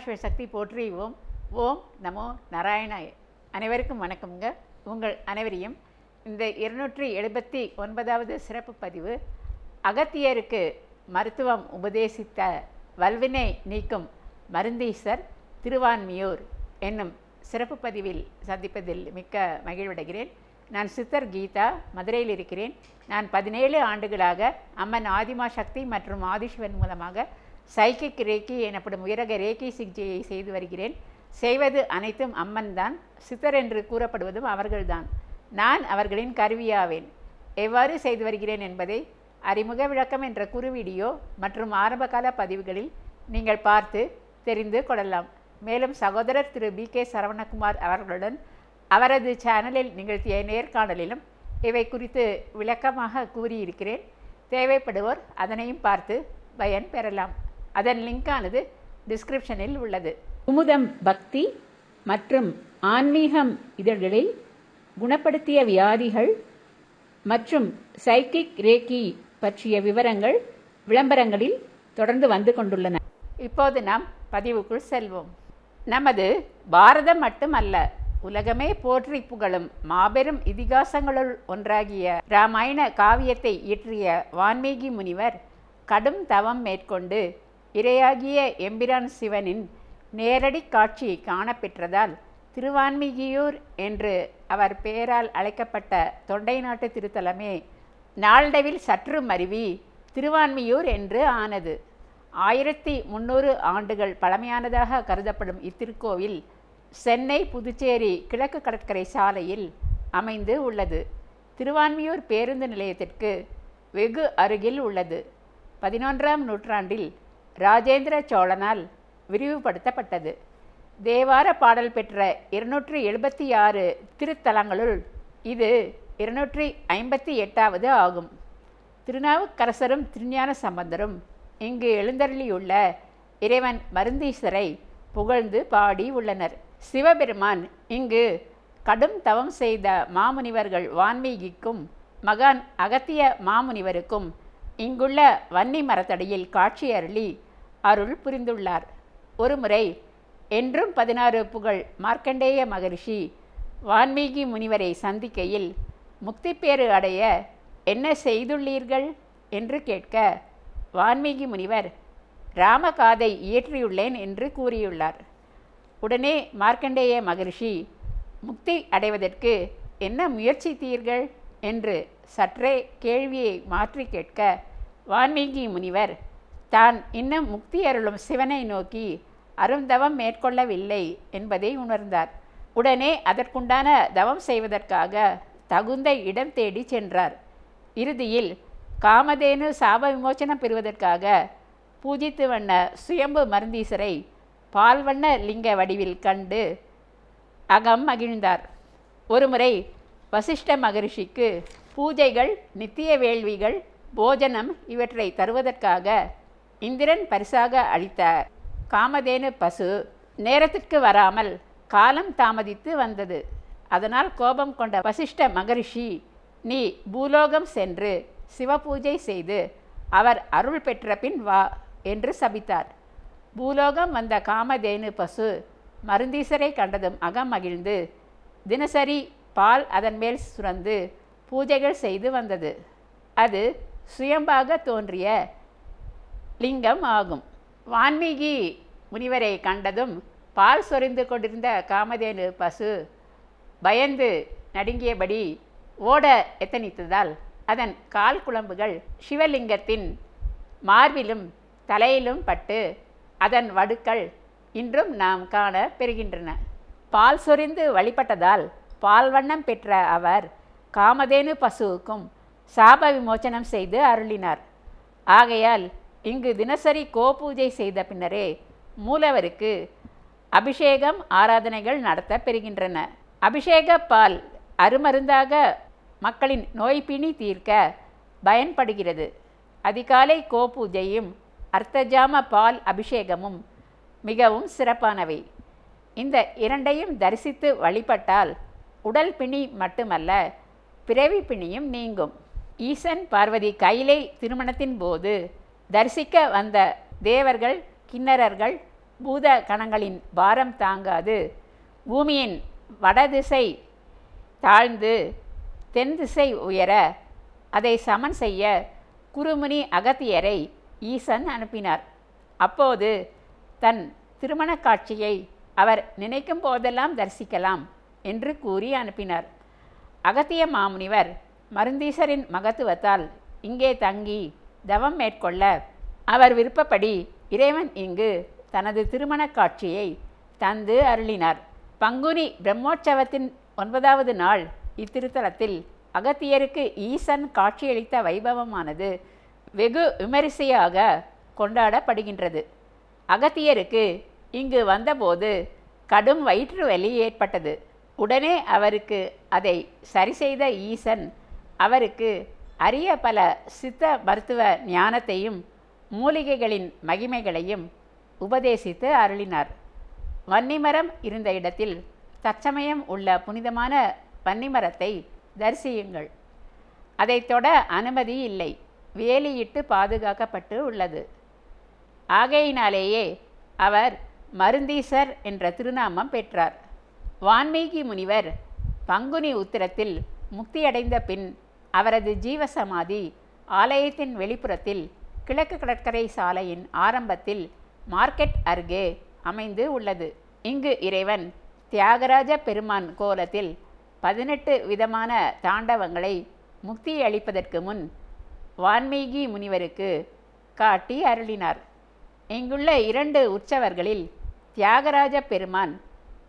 ஓம் சக்தி போற்றி. ஓம் ஓம் நமோ நாராயணாய. அனைவருக்கும் வணக்கம்ங்க. உங்கள் அனைவரையும் இந்த இருநூற்றி எழுபத்தி ஒன்பதாவது சிறப்பு பதிவு அகத்தியருக்கு மருத்துவம் உபதேசித்த வல்வினை நீக்கும் மருந்தீசர் திருவான்மியூர் என்னும் சிறப்பு பதிவில் சந்திப்பதில் மிக்க மகிழ்வடைகிறேன். நான் சித்தர் கீதா மதுரையில் இருக்கிறேன். நான் பதினேழு ஆண்டுகளாக அம்மன் ஆதிமா சக்தி மற்றும் ஆதிசிவன் மூலமாக சைக்கிக் ரேக்கி எனப்படும் உயரக ரேக்கி சிகிச்சையை செய்து வருகிறேன். செய்வது அனைத்தும் அம்மன் தான் சித்தர் என்று கூறப்படுவதும் அவர்கள்தான். நான் அவர்களின் கருவியாவேன். எவ்வாறு செய்து வருகிறேன் என்பதை அறிமுக விளக்கம் என்ற குறுவீடியோ மற்றும் ஆரம்பகால பதிவுகளில் நீங்கள் பார்த்து தெரிந்து கொள்ளலாம். மேலும் சகோதரர் திரு பி கே சரவணகுமார் அவர்களுடன் அவரது சேனலில் நிகழ்த்திய நேர்காணலிலும் இவை குறித்து விளக்கமாக கூறியிருக்கிறேன். தேவைப்படுவோர் அதனையும் பார்த்து பயன் பெறலாம். அதன் லிங்கானது டிஸ்கிரிப்ஷனில் உள்ளது. குமுதம் பக்தி மற்றும் ஆன்மீகம் இதழ்களில் குணப்படுத்திய வியாதிகள் மற்றும் சைக்கிக் ரேக்கி பற்றிய விவரங்கள் விளம்பரங்களில் தொடர்ந்து வந்து கொண்டுள்ளன. இப்போது நாம் பதிவுக்குள் செல்வோம். நமது பாரதம் மட்டுமல்ல உலகமே போற்றி புகழும் மாபெரும் இதிகாசங்களுள் ஒன்றாகிய ராமாயண காவியத்தை இயற்றிய வான்மீகி முனிவர் கடும் தவம் மேற்கொண்டு இரையாகிய எம்பிரான் சிவனின் நேரடி காட்சி காணப்பெற்றதால் திருவான்மிகியூர் என்று அவர் பெயரால் அழைக்கப்பட்ட தொண்டை நாட்டு திருத்தலமே நாளடைவில் சற்று மருவி திருவான்மியூர் என்று ஆனது. ஆயிரத்தி முந்நூறு ஆண்டுகள் பழமையானதாக கருதப்படும் இத்திருக்கோவில் சென்னை புதுச்சேரி கிழக்கு கடற்கரை சாலையில் அமைந்து உள்ளது. திருவான்மியூர் பேருந்து நிலையத்திற்கு வெகு அருகில் உள்ளது. பதினொன்றாம் நூற்றாண்டில் ராஜேந்திர சோழனால் விரிவுபடுத்தப்பட்டது. தேவார பாடல் பெற்ற இருநூற்றி எழுபத்தி ஆறு திருத்தலங்களுள் இது இருநூற்றி ஐம்பத்தி எட்டாவது ஆகும். திருநாவுக்கரசரும் திருஞான சம்பந்தரும் இங்கு எழுந்தருளியுள்ள இறைவன் மருந்தீஸ்வரை புகழ்ந்து பாடி உள்ளனர். சிவபெருமான் இங்கு கடும் தவம் செய்த மாமுனிவர்கள் வான்மீகிக்கும் மகான் அகத்திய மாமுனிவருக்கும் இங்குள்ள வன்னி மரத்தடியில் காட்சி அருளி அருள் புரிந்துள்ளார். ஒருமுறை என்றும் பதினாறு புகழ் மார்க்கண்டேய மகரிஷி வான்மீகி முனிவரை சந்திக்கையில் முக்திப்பேறு அடைய என்ன செய்துள்ளீர்கள்? என்று கேட்க வான்மீகி முனிவர் ராமகாதை இயற்றியுள்ளேன் என்று கூறியுள்ளார். உடனே மார்க்கண்டேய மகரிஷி முக்தி அடைவதற்கு என்ன முயற்சித்தீர்கள்? என்று சற்றே கேள்வியை மாற்றி கேட்க வான்மீகி முனிவர் தான் இன்னும் முக்தி அருளும் சிவனை நோக்கி அருந்தவம் மேற்கொள்ளவில்லை என்பதை உணர்ந்தார். உடனே அதற்குண்டான தவம் செய்வதற்காக தகுந்த இடம் தேடி சென்றார். இறுதியில் காமதேனு சாப விமோச்சனம் பெறுவதற்காக பூஜித்து வண்ண சுயம்பு மருந்தீசரை பால்வண்ண லிங்க வடிவில் கண்டு அகம் மகிழ்ந்தார். ஒருமுறை வசிஷ்ட மகரிஷிக்கு பூஜைகள் நித்திய வேள்விகள் போஜனம் இவற்றை தருவதற்காக இந்திரன் பரிசாக அளித்தார் காமதேனு பசு நேரத்திற்கு வராமல் காலம் தாமதித்து வந்தது. அதனால் கோபம் கொண்ட வசிஷ்ட மகரிஷி நீ பூலோகம் சென்று சிவபூஜை செய்து அவர் அருள் பெற்ற பின் வா என்று சபித்தார். பூலோகம் வந்த காமதேனு பசு மருந்தீசரை கண்டதும் அகம் மகிழ்ந்து தினசரி பால் அதன் மேல் சுரந்து பூஜைகள் செய்து வந்தது. அது சுயம்பாக தோன்றிய லிங்கம் ஆகும். வான்மீகி முனிவரை கண்டதும் பால் சொரிந்து கொண்டிருந்த காமதேனு பசு பயந்து நடுங்கியபடி ஓட எத்தனித்ததால் அதன் கால் குழம்புகள் சிவலிங்கத்தின் மார்பிலும் தலையிலும் பட்டு அதன் வடுக்கள் இன்றும் நாம் காண பெறுகின்றன. பால் சொரிந்து வழிபட்டதால் பால் வண்ணம் பெற்ற அவர் காமதேனு பசுவுக்கும் சாப விமோச்சனம் செய்து அருளினார். ஆகையால் இங்கு தினசரி கோபூஜை செய்த பின்னரே மூலவருக்கு அபிஷேகம் ஆராதனைகள் நடத்த பெறுகின்றன. அபிஷேக பால் அருமருந்தாக மக்களின் நோய்பிணி தீர்க்க பயன்படுகிறது. அதிகாலை கோபூஜையும் அர்த்தஜாம பால் அபிஷேகமும் மிகவும் சிறப்பானவை. இந்த இரண்டையும் தரிசித்து வழிபட்டால் உடல் பிணி மட்டுமல்ல பிறவி பிணியும் நீங்கும். ஈசன் பார்வதி கைலை திருமணத்தின் போது தரிசிக்க வந்த தேவர்கள் கிண்ணறர்கள் பூத கணங்களின் பாரம் தாங்காது. பூமியின் வடதிசை தாழ்ந்து தென் திசை உயர அதை சமன் செய்ய குருமுனி அகத்தியரை ஈசன் அனுப்பினார். அப்போது தன் திருமணக் காட்சியை அவர் நினைக்கும் போதெல்லாம் தரிசிக்கலாம் என்று கூறி அனுப்பினார். அகத்திய மாமுனிவர் மருந்தீசரின் மகத்துவத்தால் இங்கே தங்கி தவம் மேற்கொள்ள அவர் விருப்பப்படி இறைவன் இங்கு தனது திருமணக் காட்சியை தந்து அருளினார். பங்குனி பிரம்மோற்சவத்தின் ஒன்பதாவது நாள் இத்திருத்தலத்தில் அகத்தியருக்கு ஈசன் காட்சியளித்த வைபவமானது வெகு விமரிசையாக கொண்டாடப்படுகின்றது. அகத்தியருக்கு இங்கு வந்தபோது கடும் வயிற்று வலி ஏற்பட்டது. உடனே அவருக்கு அதை சரி செய்த ஈசன் அவருக்கு அரிய பல சித்த மருத்துவ ஞானத்தையும் மூலிகைகளின் மகிமைகளையும் உபதேசித்து அருளினார். வன்னிமரம் இருந்த இடத்தில் தற்சமயம் உள்ள புனிதமான வன்னிமரத்தை தரிசியுங்கள். அதை தொட அனுமதி இல்லை. வேலியிட்டு பாதுகாக்கப்பட்டு உள்ளது. ஆகையினாலேயே அவர் மருந்தீசர் என்ற திருநாமம் பெற்றார். வான்மீகி முனிவர் பங்குனி உத்திரத்தில் முக்தியடைந்த பின் அவரது ஜீவசமாதி ஆலயத்தின் வெளிப்புறத்தில் கிழக்கு கடற்கரை சாலையின் ஆரம்பத்தில் மார்க்கெட் அருகே அமைந்து உள்ளது. இங்கு இறைவன் தியாகராஜ பெருமான் கோலத்தில் பதினெட்டு விதமான தாண்டவங்களை முக்தி அளிப்பதற்கு முன் வான்மீகி முனிவருக்கு காட்டி அருளினார். இங்குள்ள இரண்டு உற்சவர்களில் தியாகராஜ பெருமான்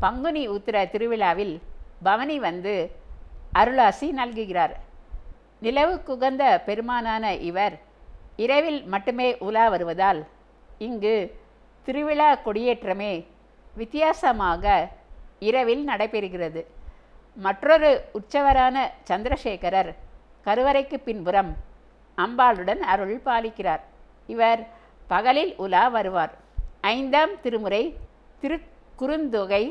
பங்குனி உத்திர திருவிழாவில் பவனி வந்து அருளாசி நல்குகிறார். நிலவு குகந்த பெருமானான இவர் இரவில் மட்டுமே உலா வருவதால் இங்கு திருவிழா கொடியேற்றமே வித்தியாசமாக இரவில் நடைபெறுகிறது. மற்றொரு உற்சவரான சந்திரசேகரர் கருவறைக்கு பின்புறம் அம்பாளுடன் அருள் பாலிக்கிறார். இவர் பகலில் உலா வருவார். ஐந்தாம் திருமுறை திருக்குறுந்தொகை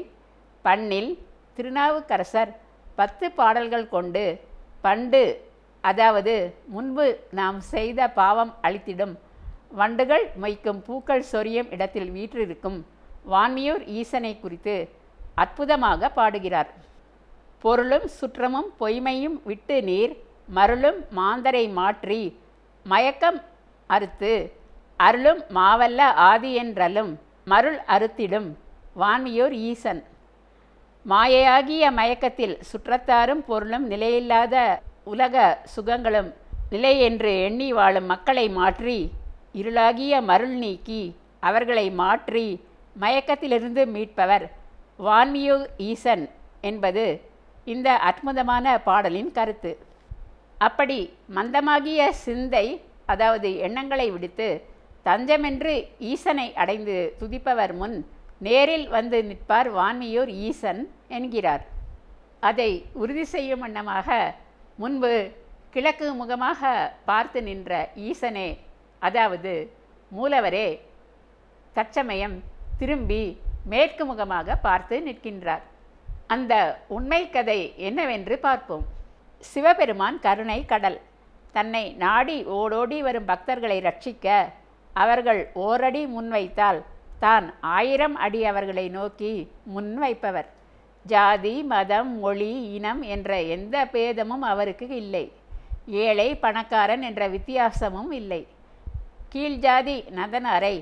பண்ணில் திருநாவுக்கரசர் பத்து பாடல்கள் கொண்டு பண்டு அதாவது முன்பு நாம் செய்த பாவம் அளித்திடும் வண்டுகள் மொய்க்கும் பூக்கள் சொரியும் இடத்தில் வீற்றிருக்கும். வான்மியூர் ஈசனை குறித்து அற்புதமாக பாடுகிறார். பொருளும் சுற்றமும் பொய்மையும் விட்டு நீர் மருளும் மாந்தரை மாற்றி மயக்கம் அறுத்து அருளும் மாவல்ல ஆதி என்றலும் மருள் அறுத்திடும் வான்மியூர் ஈசன். மாயையாகிய மயக்கத்தில் சுற்றத்தாரும் பொருளும் நிலையில்லாத உலக சுகங்களும் நிலை என்று எண்ணி வாழும் மக்களை மாற்றி இருளாகிய மருள் நீக்கி அவர்களை மாற்றி மயக்கத்திலிருந்து மீட்பவர் வான்மியூர் ஈசன் என்பது இந்த அற்புதமான பாடலின் கருத்து. அப்படி மந்தமாகிய சிந்தை அதாவது எண்ணங்களை விடுத்து தஞ்சமென்று ஈசனை அடைந்து துதிப்பவர் முன் நேரில் வந்து நிற்பார் வான்மியூர் ஈசன் என்கிறார். அதை உறுதி செய்யும் வண்ணமாக முன்பு கிழக்கு முகமாக பார்த்து நின்ற ஈசனே அதாவது மூலவரே தற்சமயம் திரும்பி மேற்கு முகமாக பார்த்து நிற்கின்றார். அந்த உண்மை கதை என்னவென்று பார்ப்போம். சிவபெருமான் கருணை கடல். தன்னை நாடி ஓடோடி வரும் பக்தர்களை ரட்சிக்க அவர்கள் ஓரடி முன்வைத்தால் தான் ஆயிரம் அடி அவர்களை நோக்கி முன்வைப்பவர். ஜாதி மதம் மொழி இனம் என்ற எந்த பேதமும் அவருக்கு இல்லை. ஏழை பணக்காரன் என்ற வித்தியாசமும் இல்லை. கீழ் ஜாதி நந்தனாரை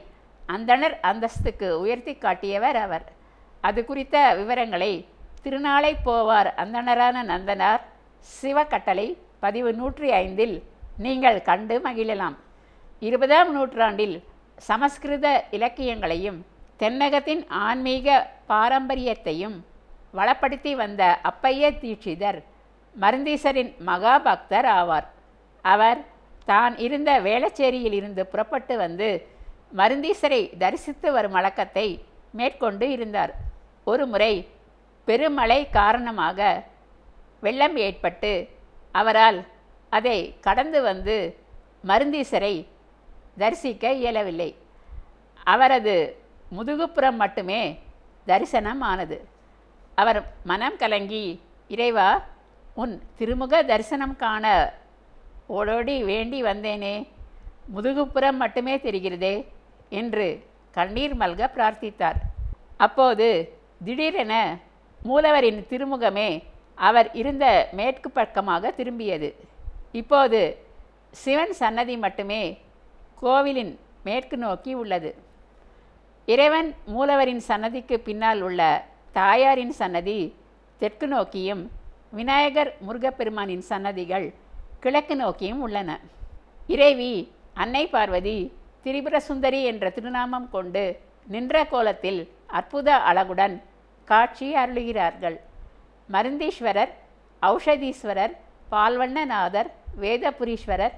அந்தணர் அந்தஸ்துக்கு உயர்த்தி காட்டியவர் அவர். அது குறித்த விவரங்களை திருநாளை போவார் அந்தணரான நந்தனார் சிவக்கட்டளை பதிவு நூற்றி ஐந்தில் நீங்கள் கண்டு மகிழலாம். இருபதாம் நூற்றாண்டில் சமஸ்கிருத இலக்கியங்களையும் தென்னகத்தின் ஆன்மீக பாரம்பரியத்தையும் வளப்படுத்தி வந்த அப்பைய தீட்சிதர் மருந்தீசரின் மகாபக்தர் ஆவார். அவர் தான் இருந்த வேளச்சேரியில் இருந்து புறப்பட்டு வந்து மருந்தீசரை தரிசித்து வரும் வழக்கத்தை மேற்கொண்டு இருந்தார். ஒரு முறை பெருமழை காரணமாக வெள்ளம் ஏற்பட்டு அவரால் அதை கடந்து வந்து மருந்தீசரை தரிசிக்க இயலவில்லை. அவரது முதுகுப்புறம் மட்டுமே தரிசனம் ஆனது அவர் மனம் கலங்கி இறைவா உன் திருமுக தரிசனம் காண ஓடோடி வேண்டி வந்தேனே. முதுகுப்புறம் மட்டுமே தெரிகிறதே என்று கண்ணீர் மல்க பிரார்த்தித்தார். அப்போது திடீரென மூலவரின் திருமுகமே அவர் இருந்த மேற்கு பக்கமாக திரும்பியது. இப்போது சிவன் சன்னதி மட்டுமே கோவிலின் மேற்கு நோக்கி உள்ளது. இறைவன் மூலவரின் சன்னதிக்கு பின்னால் உள்ள தாயாரின் சன்னதி தெற்கு நோக்கியும் விநாயகர் முருகப்பெருமானின் சன்னதிகள் கிழக்கு நோக்கியும் உள்ளன. இறைவி அன்னை பார்வதி திரிபுர சுந்தரி என்ற திருநாமம் கொண்டு நின்ற கோலத்தில் அற்புத அழகுடன் காட்சி அருளுகிறார்கள். மருந்தீஸ்வரர் ஔஷதீஸ்வரர் பால்வண்ணநாதர் வேதபுரீஸ்வரர்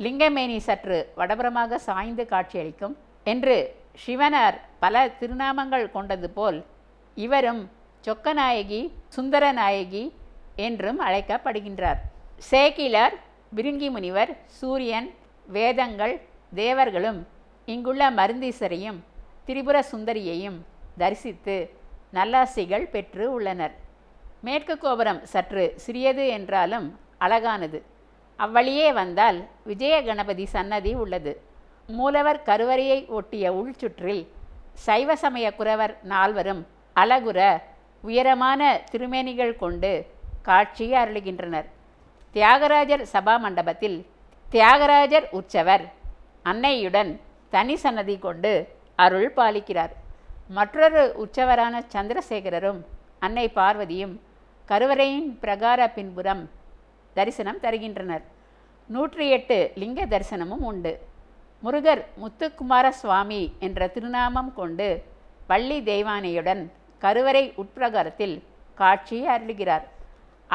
லிங்கமேனி சற்று வடபுறமாக சாய்ந்து காட்சியளிக்கும். என்று சிவனார் பல திருநாமங்கள் கொண்டது போல் இவரும் சொக்கநாயகி சுந்தரநாயகி என்றும் அழைக்கப்படுகின்றார். சேக்கிலார் பிருங்கி முனிவர் சூரியன் வேதங்கள் தேவர்களும் இங்குள்ள மருந்தீசரையும் திரிபுர சுந்தரியையும் தரிசித்து நல்லாசிகள் பெற்று உள்ளனர். மேற்கு கோபுரம் சற்று சிறியது என்றாலும் அழகானது. அவ்வழியே வந்தால் விஜய கணபதி சன்னதி உள்ளது. மூலவர் கருவறையை ஒட்டிய உள்சுற்றில் சைவ சமய குறவர் நால்வரும் அழகுற உயரமான திருமேனிகள் கொண்டு காட்சியை அருளுகின்றனர். தியாகராஜர் சபா மண்டபத்தில் தியாகராஜர் உற்சவர் அன்னையுடன் தனி சன்னதி கொண்டு அருள் பாலிக்கிறார். மற்றொரு உற்சவரான சந்திரசேகரரும் அன்னை பார்வதியும் கருவறையின் பிரகார பின்புறம் தரிசனம் தருகின்றனர். நூற்றி எட்டு லிங்க தரிசனமும் உண்டு. முருகர் முத்துக்குமார சுவாமி என்ற திருநாமம் கொண்டு வள்ளி தெய்வானையுடன் கருவறை உட்பிரகாரத்தில் காட்சி அருளுகிறார்.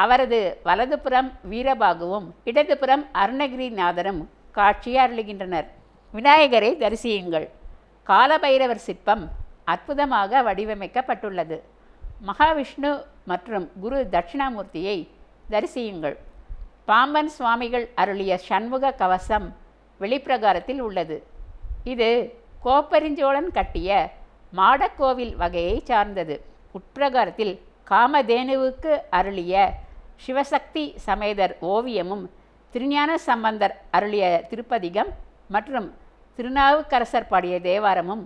அவரது வலதுபுறம் வீரபாகுவும் இடதுபுறம் அருணகிரிநாதரும் காட்சி அருளுகின்றனர். விநாயகரை தரிசியுங்கள். காலபைரவர் சிற்பம் அற்புதமாக வடிவமைக்கப்பட்டுள்ளது. மகாவிஷ்ணு மற்றும் குரு தட்சிணாமூர்த்தியை தரிசியுங்கள். பாம்பன் சுவாமிகள் அருளிய சண்முக கவசம் வெளிப்பிரகாரத்தில் உள்ளது. இது கோப்பெருஞ்சோழன் கட்டிய மாடக்கோவில் வகையை சார்ந்தது. உட்பிரகாரத்தில் காமதேனுவுக்கு அருளிய சிவசக்தி சமேதர் ஓவியமும் திருஞான சம்பந்தர் அருளிய திருப்பதிகம் மற்றும் திருநாவுக்கரசர் பாடிய தேவாரமும்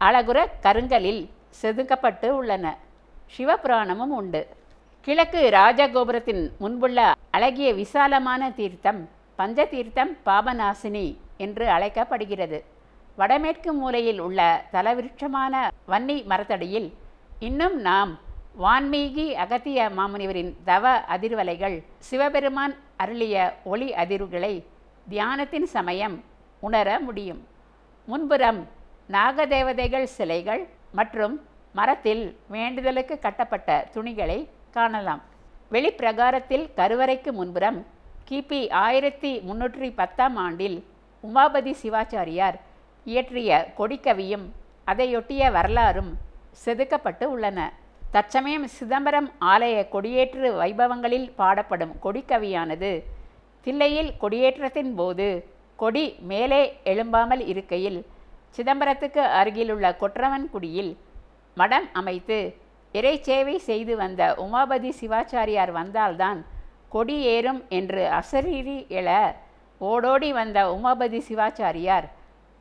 அழகுற கருங்கலில் செதுக்கப்பட்டு உள்ளன. சிவபுராணமும் உண்டு. கிழக்கு ராஜகோபுரத்தின் முன்புள்ள அழகிய விசாலமான தீர்த்தம் பஞ்சதீர்த்தம் பாபநாசினி என்று அழைக்கப்படுகிறது. வடமேற்கு மூலையில் உள்ள தலவிருட்சமான வன்னி மரத்தடியில் இன்னும் நாம் வான்மீகி அகத்திய மாமுனிவரின் தவ அதிர்வலைகள் சிவபெருமான் அருளிய ஒளி அதிர்வுகளை தியானத்தின் சமயம் உணர முடியும். முன்புறம் நாகதேவதைகள் சிலைகள் மற்றும் மரத்தில் வேண்டுதலுக்கு கட்டப்பட்ட துணிகளை காணலாம். வெளிப்பிரகாரத்தில் கருவறைக்கு முன்புறம் கிபி ஆயிரத்தி முன்னூற்றி பத்தாம் ஆண்டில் உமாபதி சிவாச்சாரியார் இயற்றிய கொடிக்கவியும் அதையொட்டிய வரலாறும் செதுக்கப்பட்டு உள்ளன. தற்சமயம் சிதம்பரம் ஆலய கொடியேற்று வைபவங்களில் பாடப்படும் கொடிக்கவியானது தில்லையில் கொடியேற்றத்தின் போது கொடி மேலே எழும்பாமல் இருக்கையில் சிதம்பரத்துக்கு அருகிலுள்ள கொற்றவன்குடியில் மடம் அமைத்து இறைச்சேவை செய்து வந்த உமாபதி சிவாச்சாரியார் வந்தால்தான் கொடி ஏறும் என்று அசரீரி எழ ஓடோடி வந்த உமாபதி சிவாச்சாரியார்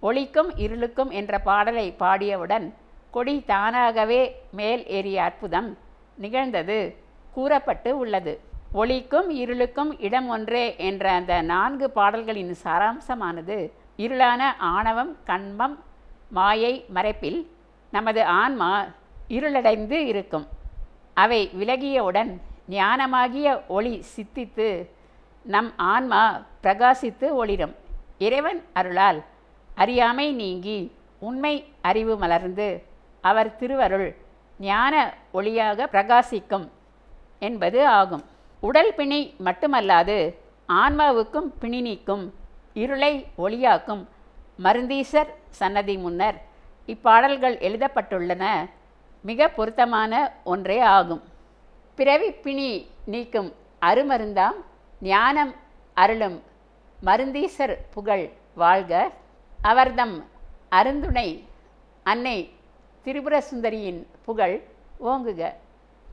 ஒளிக்கும் இருளுக்கும் என்ற பாடலை பாடியவுடன் கொடி தானாகவே மேல் ஏறிய அற்புதம் நிகழ்ந்தது கூறப்பட்டு உள்ளது. ஒளிக்கும் இருளுக்கும் இடம் ஒன்றே என்ற அந்த நான்கு பாடல்களின் சாராம்சமானது இருளான ஆணவம் கண்மம் மாயை மறைப்பில் நமது ஆன்மா இருளடைந்து இருக்கும். அவை விலகியவுடன் ஞானமாகிய ஒளி சித்தித்து நம் ஆன்மா பிரகாசித்து ஒளிரும். இறைவன் அருளால் அறியாமை நீங்கி உண்மை அறிவு மலர்ந்து அவர் திருவருள் ஞான ஒளியாக பிரகாசிக்கும் என்பது ஆகும். உடல் பிணி மட்டுமல்லாது ஆன்மாவுக்கும் பிணி நீக்கும் இருளை ஒளியாக்கும் மருந்தீசர் சன்னதி முன்னர் இப்பாடல்கள் எழுதப்பட்டுள்ளன. மிக பொருத்தமான ஒன்றே ஆகும். பிறவி பிணி நீக்கும் அருமருந்தாம் ஞானம் அருளும் மருந்தீசர் புகழ் வாழ்க. அவர்தம் அருந்துணை அன்னை திரிபுர சுந்தரியின் புகழ் ஓங்குக.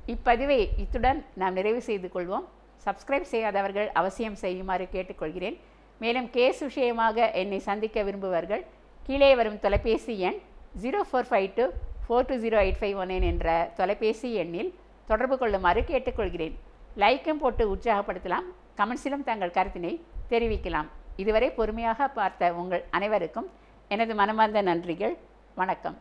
இப்பதிவை இத்துடன் நாம் நிறைவு செய்து கொள்வோம். சப்ஸ்கிரைப் செய்யாதவர்கள் அவசியம் செய்யுமாறு கேட்டுக்கொள்கிறேன். மேலும் கேஸ் விஷயமாக என்னை சந்திக்க விரும்புவர்கள் கீழே வரும் தொலைபேசி எண் zero four five two four two zero eight five one என்ற தொலைபேசி எண்ணில் தொடர்பு கொள்ளுமாறு கேட்டுக்கொள்கிறேன். லைக்கும் போட்டு உற்சாகப்படுத்தலாம். கமெண்ட்ஸிலும் தங்கள் கருத்தினை தெரிவிக்கலாம். இதுவரை பொறுமையாக பார்த்த உங்கள் அனைவருக்கும் எனது மனமார்ந்த நன்றிகள். வணக்கம்.